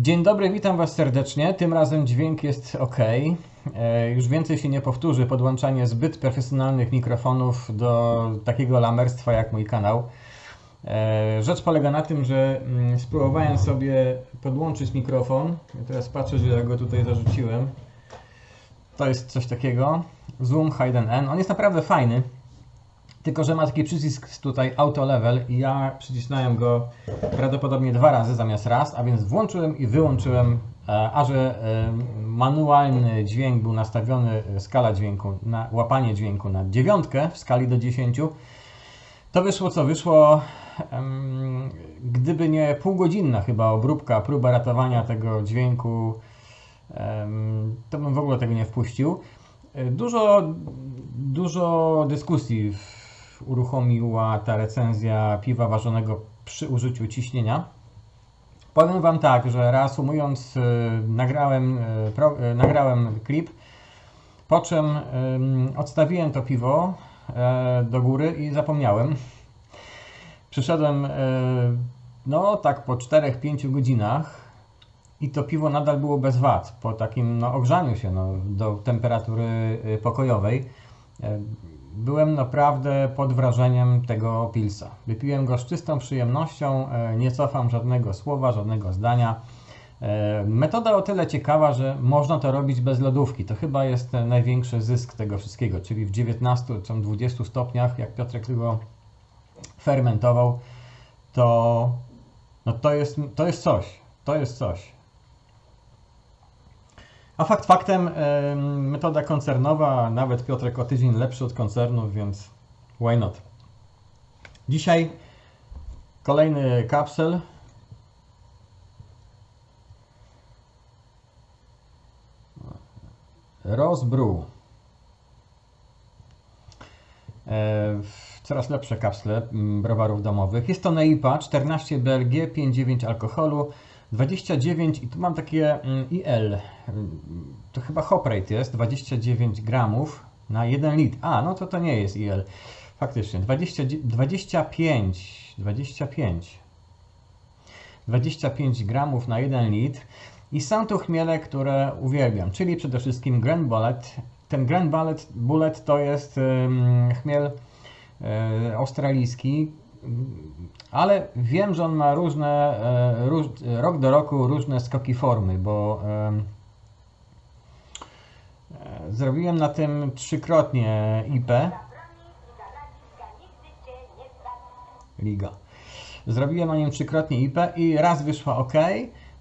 Dzień dobry, witam Was serdecznie. Tym razem dźwięk jest ok. E, Już więcej się nie powtórzy podłączanie zbyt profesjonalnych mikrofonów do takiego lamerstwa jak mój kanał. E, Rzecz polega na tym, że mm, spróbowałem sobie podłączyć mikrofon. Teraz patrzę, że ja go tutaj zarzuciłem. To jest coś takiego. Zoom H1N. On jest naprawdę fajny. Tylko, że ma taki przycisk tutaj auto level i ja przycisnąłem go prawdopodobnie dwa razy zamiast raz, a więc włączyłem i wyłączyłem, e, a że e, manualny dźwięk był nastawiony, e, skala dźwięku, na łapanie dźwięku na dziewiątkę w skali do 10, to wyszło co wyszło, gdyby nie półgodzinna chyba obróbka, próba ratowania tego dźwięku, to bym w ogóle tego nie wpuścił. Dużo, dużo dyskusji w- uruchomiła ta recenzja piwa ważonego przy użyciu ciśnienia. Powiem Wam tak, że reasumując, e, nagrałem, e, pro, e, nagrałem klip, po czym em, odstawiłem to piwo e, do góry i zapomniałem. Przyszedłem e, no tak po 4-5 godzinach i to piwo nadal było bez wad po takim no, ogrzaniu się no, do temperatury y, pokojowej. E, Byłem naprawdę pod wrażeniem tego pilsa. Wypiłem go z czystą przyjemnością, e, nie cofam żadnego słowa, żadnego zdania. E, Metoda o tyle ciekawa, że można to robić bez lodówki. To chyba jest największy zysk tego wszystkiego, czyli w 19 czy 20 stopniach, jak Piotrek tego fermentował, to, no to, jest, to jest coś. To jest coś. A fakt faktem, em, metoda koncernowa, nawet Piotrek o tydzień lepszy od koncernów, więc why not? Dzisiaj kolejny kapsel. Rozbrew. E, Coraz lepsze kapsle browarów domowych. Jest to Neipa 14 BLG, 5,9 alkoholu, 29 i tu mam takie mm, IL. Mm, To chyba hop rate jest 29 gramów na 1 litr. A, no to to nie jest IL. Faktycznie 20, 25 25 25 gramów na 1 litr. I są to chmiele, które uwielbiam, czyli przede wszystkim Grand Bullet. Ten Grand Bullet, Bullet to jest chmiel e, australijski, ale wiem, że on ma różne, e, róż, rok do roku różne skoki formy, bo e, zrobiłem na tym trzykrotnie IP. Liga. Zrobiłem na nim trzykrotnie IP i raz wyszła ok,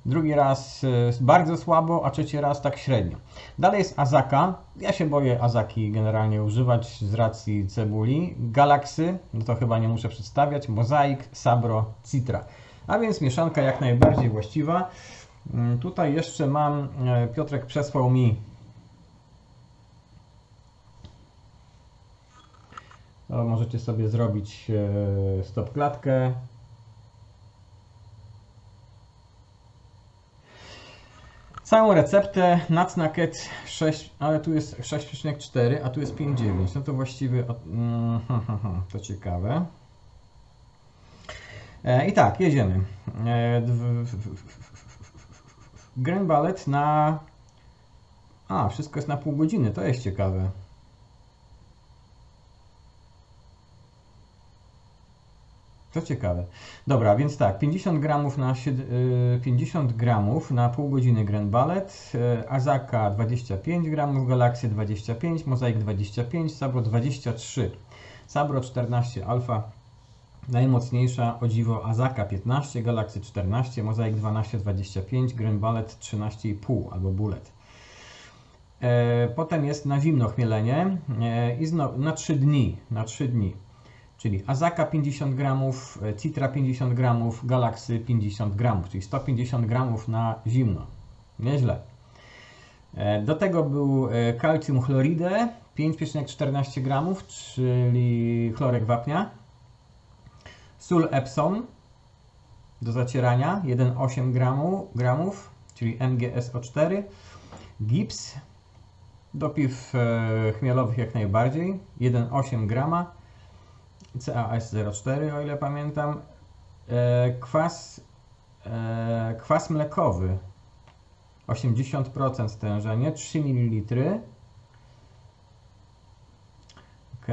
drugi raz e, bardzo słabo, a trzeci raz tak średnio. Dalej jest Azaka. Ja się boję Azaki generalnie używać z racji cebuli. Galaxy, no to chyba nie muszę przedstawiać. Mozaik, Sabro, Citra. A więc mieszanka jak najbardziej właściwa. Mm, Tutaj jeszcze mam, e, Piotrek przesłał mi To możecie sobie zrobić e, stop klatkę. Całą receptę Nacnaket 6, ale tu jest 6,4, a tu jest 5,9. No to właściwie mm, to ciekawe. E, I tak, jedziemy. E, Grand Ballet na. A, wszystko jest na pół godziny, to jest ciekawe. To ciekawe. Dobra, więc tak, 50 gramów na, sied- y, 50 gramów na pół godziny Grand Ballet, y, Azaka 25 gramów, Galaxy 25, Mozaik 25, Sabro 23, Sabro 14 Alfa, najmocniejsza o dziwo Azaka 15, Galaxy 14, Mozaik 12, 25, Grand Ballet 13,5 albo Bullet. E, Potem jest na zimno chmielenie e, i na 3 dni, na 3 dni. Czyli Azaka 50 gramów, e, Citra 50 gramów, Galaxy 50 gramów, czyli 150 gramów na zimno. Nieźle. E, Do tego był e, kalcium chloridę 5,14 gramów, czyli chlorek wapnia. Sól Epsom do zacierania 1,8 gramu, gramów, czyli MgSO4. Gips do piw chmielowych jak najbardziej 1,8 grama. CAS04, o ile pamiętam. E, kwas, e, kwas mlekowy 80% stężenie, 3 ml. Ok.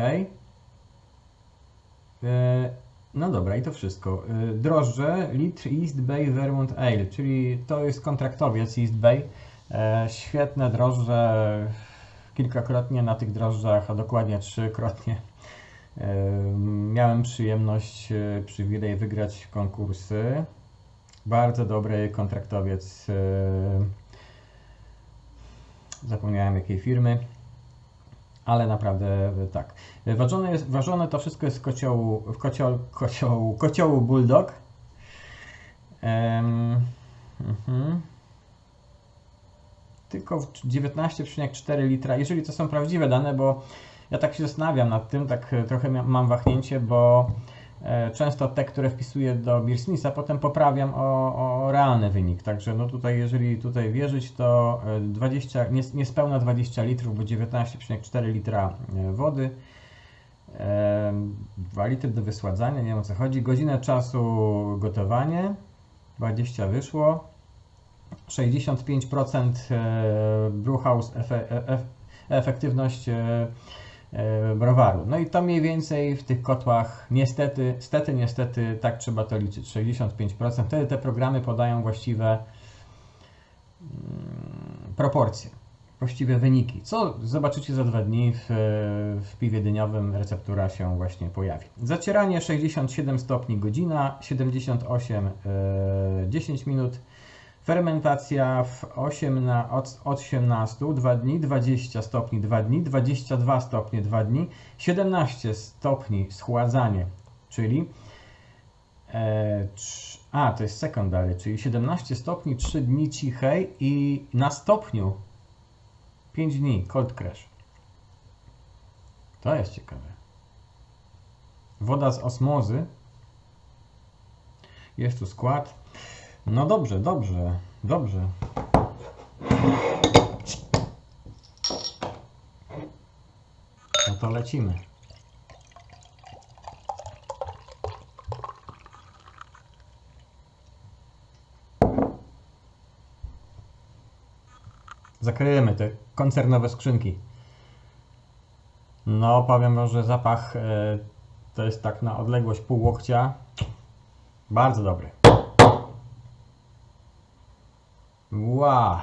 No dobra, i to wszystko. E, drożdże, litr East Bay Vermont Ale, czyli to jest kontraktowiec East Bay. Świetne drożdże, kilkakrotnie na tych drożdżach, a dokładnie trzykrotnie. Miałem przyjemność, e, przywilej wygrać konkursy. Bardzo dobry kontraktowiec. e, Zapomniałem jakiej firmy, ale naprawdę e, tak. Ważone, jest, ważone to wszystko jest w kociołu, w kocioł, kociołu, kociołu Bulldog. Em, mhm. Tylko w 19,4 litra, jeżeli to są prawdziwe dane, bo ja tak się zastanawiam nad tym, tak e, trochę mam wahnięcie, bo e, często te, które wpisuję do Beersmitha, potem poprawiam o, o realny wynik. Także no tutaj, jeżeli tutaj wierzyć, to e, 20, nies- niespełna 20 litrów, bo 19,4 litra e, wody. E, 2 litry do wysładzania, nie wiem o co chodzi. Godzinę czasu gotowanie, 20 wyszło. 65% e, Brewhouse efe, e- e- efektywność e, e, browaru. No i to mniej więcej w tych kotłach niestety, stety, niestety tak trzeba to liczyć, 65%. Wtedy te programy podają właściwe mm, proporcje, właściwe wyniki, co zobaczycie za dwa dni w, w piwie dyniowym receptura się właśnie pojawi. Zacieranie 67 stopni godzina, 78 e, 10 minut, Fermentacja w 8 na, od, od 18 2 dni, 20 stopni 2 dni, 22 stopnie 2 dni, 17 stopni schładzanie, czyli e, trz- a to jest secondary, czyli 17 stopni 3 dni cichej i na stopniu 5 dni cold crash. To jest ciekawe. Woda z osmozy. Jest tu skład. No dobrze, dobrze, dobrze. No to lecimy. Zakryjemy te koncernowe skrzynki. No, powiem wam, że zapach e, to jest tak na odległość pół łokcia. Bardzo dobry. Wow.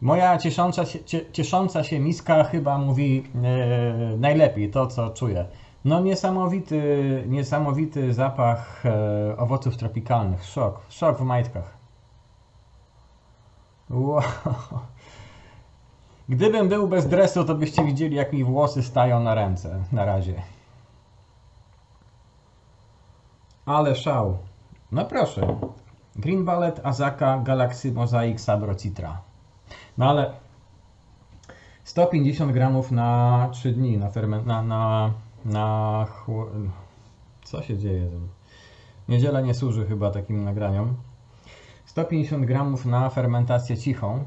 Moja ciesząca się, cie, ciesząca się miska chyba mówi e, najlepiej to, co czuję. No niesamowity, niesamowity zapach e, owoców tropikalnych. Szok, szok w majtkach. Wow. Gdybym był bez dresu, to byście widzieli, jak mi włosy stają na ręce na razie. Ale szał. No proszę. Green Ballet, Azaka, Galaxy, Mosaic, Sabro, Citra. No ale 150 gramów na 3 dni na ferment, na, na, na co się dzieje? Niedziela nie służy chyba takim nagraniom. 150 gramów na fermentację cichą.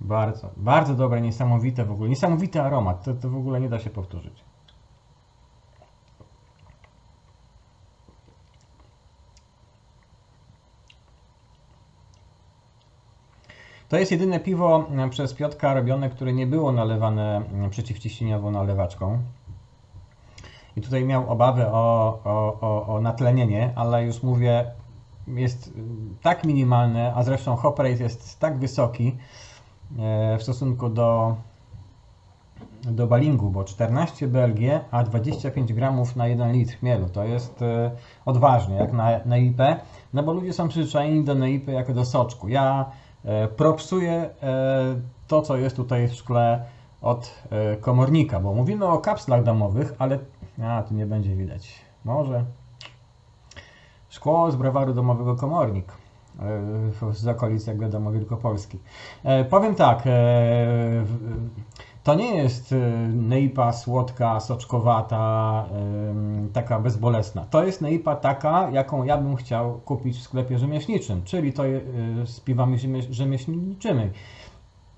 Bardzo, bardzo dobre, niesamowite w ogóle. Niesamowity aromat. To, to w ogóle nie da się powtórzyć. To jest jedyne piwo e, przez Piotka robione, które nie było nalewane e, przeciwciśnieniową nalewaczką. I tutaj miał obawę o, o, o, o natlenienie, ale już mówię, jest y, tak minimalne, a zresztą hop rate jest tak wysoki e, w stosunku do, do balingu, bo 14 BLG, a 25 gramów na 1 litr chmielu. To jest e, odważnie, jak na, na IP, no bo ludzie są przyzwyczajeni do NIP jako do soczku. Ja e, propsuję e, to, co jest tutaj w szkle od e, komornika, bo mówimy o kapslach domowych, ale a, tu nie będzie widać. Może. Szkło z browaru domowego Komornik e, z okolic, jak wiadomo, Wielkopolski. Powiem tak, to nie jest e, neipa słodka, soczkowata, taka bezbolesna. To jest neipa taka, jaką ja bym chciał kupić w sklepie rzemieślniczym, czyli to e, z piwami rzemie- rzemieślniczymi.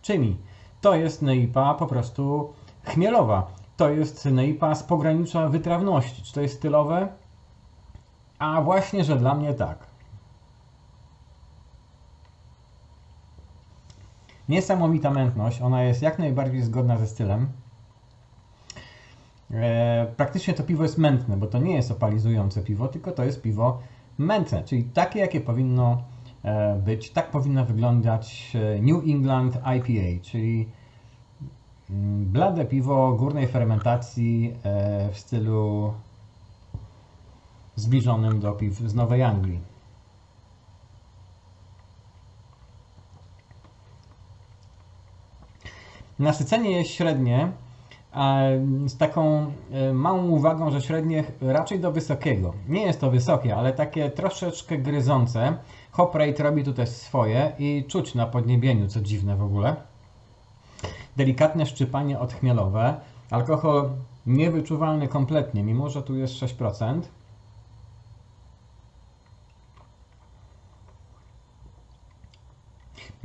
Czymi? To jest neipa po prostu chmielowa. to jest NEIPA z pogranicza wytrawności. Czy to jest stylowe? A właśnie, że dla mnie tak. Niesamowita mętność, ona jest jak najbardziej zgodna ze stylem. E, praktycznie to piwo jest mętne, bo to nie jest opalizujące piwo, tylko to jest piwo mętne, czyli takie, jakie powinno e, być. Tak powinno wyglądać e, New England IPA, czyli mm, blade piwo górnej fermentacji e, w stylu zbliżonym do piw z Nowej Anglii. Nasycenie jest średnie, z taką e, małą uwagą, że średnie raczej do wysokiego. Nie jest to wysokie, ale takie troszeczkę gryzące. Hop rate robi tu też swoje i czuć na podniebieniu, co dziwne w ogóle. Delikatne szczypanie odchmielowe. Alkohol niewyczuwalny kompletnie, mimo że tu jest 6%.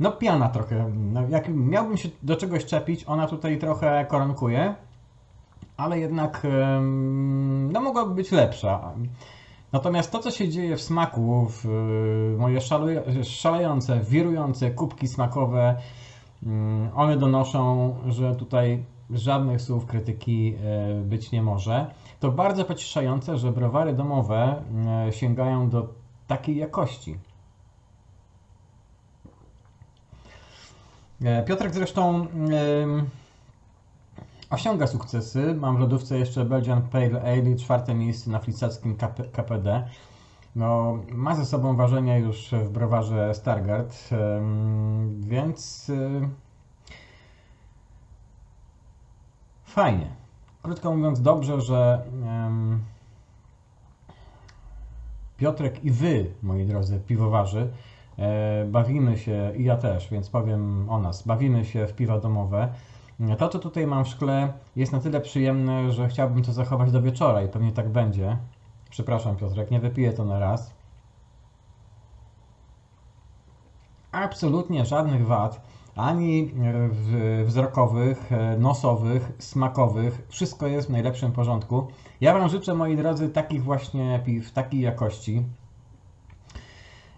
No piana trochę. No, jak miałbym się do czegoś czepić, ona tutaj trochę koronkuje, ale jednak no mogłaby być lepsza. Natomiast to, co się dzieje w smaku, w y, moje szalejące, wirujące kubki smakowe, mm, one donoszą, że tutaj żadnych słów krytyki e, być nie może. To bardzo pocieszające, że browary domowe e, sięgają do takiej jakości. Piotrek zresztą osiąga sukcesy. Mam w lodówce jeszcze Belgian Pale Ale, czwarte miejsce na flicackim KP, KPD. No, ma ze sobą ważenie już w browarze Stargard, więc y, fajnie. Krótko mówiąc, dobrze, że Piotrek i wy, moi drodzy piwowarzy, e, bawimy się, i ja też, więc powiem o nas, bawimy się w piwa domowe. To, co tutaj mam w szkle, jest na tyle przyjemne, że chciałbym to zachować do wieczora i pewnie tak będzie. Przepraszam, Piotrek, nie wypiję to na raz. Absolutnie żadnych wad, ani e, wzrokowych, e, nosowych, smakowych. Wszystko jest w najlepszym porządku. Ja Wam życzę, moi drodzy, takich właśnie piw, takiej jakości,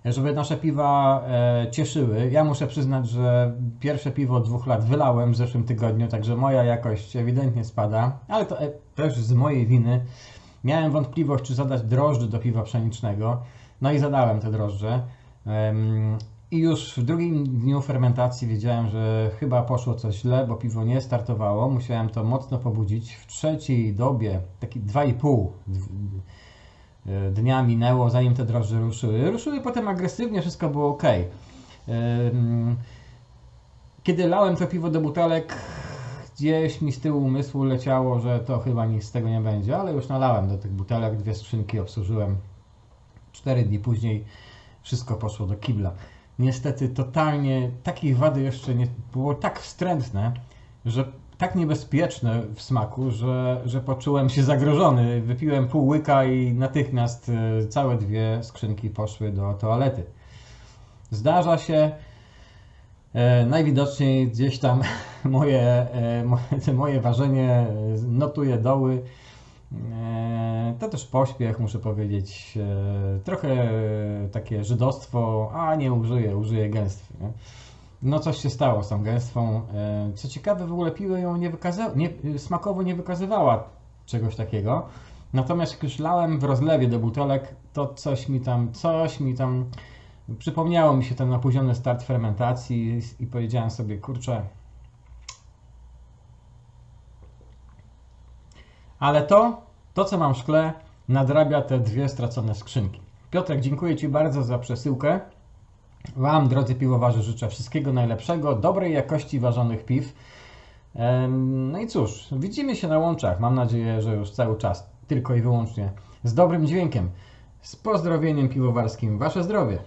żeby nasze piwa e, cieszyły. Ja muszę przyznać, że pierwsze piwo od dwóch lat wylałem w zeszłym tygodniu, także moja jakość ewidentnie spada, ale to e, też z mojej winy. Miałem wątpliwość, czy zadać drożdży do piwa pszenicznego, no i zadałem te drożdże. I już w drugim dniu fermentacji wiedziałem, że chyba poszło coś źle, bo piwo nie startowało. Musiałem to mocno pobudzić. W trzeciej dobie, taki 2,5 d- e, dnia minęło, zanim te drożdże ruszyły. Ruszyły potem agresywnie, wszystko było ok. Em, Kiedy lałem to piwo do butelek, gdzieś mi z tyłu umysłu leciało, że to chyba nic z tego nie będzie, ale już nalałem do tych butelek, dwie skrzynki obsłużyłem. Cztery dni później wszystko poszło do kibla. Niestety totalnie takiej wady jeszcze nie było tak wstrętne, że tak niebezpieczne w smaku, że, że poczułem się zagrożony. Wypiłem pół łyka i natychmiast e, całe dwie skrzynki poszły do toalety. Zdarza się. E, najwidoczniej gdzieś tam moje, e, moje, ważenie notuje doły. To też pośpiech, muszę powiedzieć. Trochę takie żydostwo, a nie użyję, użyję gęstwy. Nie? No coś się stało z tą gęstwą. E, Co ciekawe, w ogóle piwo ją nie wykaza- nie, smakowo nie wykazywała czegoś takiego. Natomiast jak już lałem w rozlewie do butelek, to coś mi tam, coś mi tam przypomniało mi się ten opóźniony start fermentacji i powiedziałem sobie, kurczę, ale to, to co mam w szkle, nadrabia te dwie stracone skrzynki. Piotrek, dziękuję Ci bardzo za przesyłkę. Wam, drodzy piwowarze, życzę wszystkiego najlepszego, dobrej jakości ważonych piw. No i cóż, widzimy się na łączach. Mam nadzieję, że już cały czas tylko i wyłącznie z dobrym dźwiękiem. Z pozdrowieniem piwowarskim. Wasze zdrowie.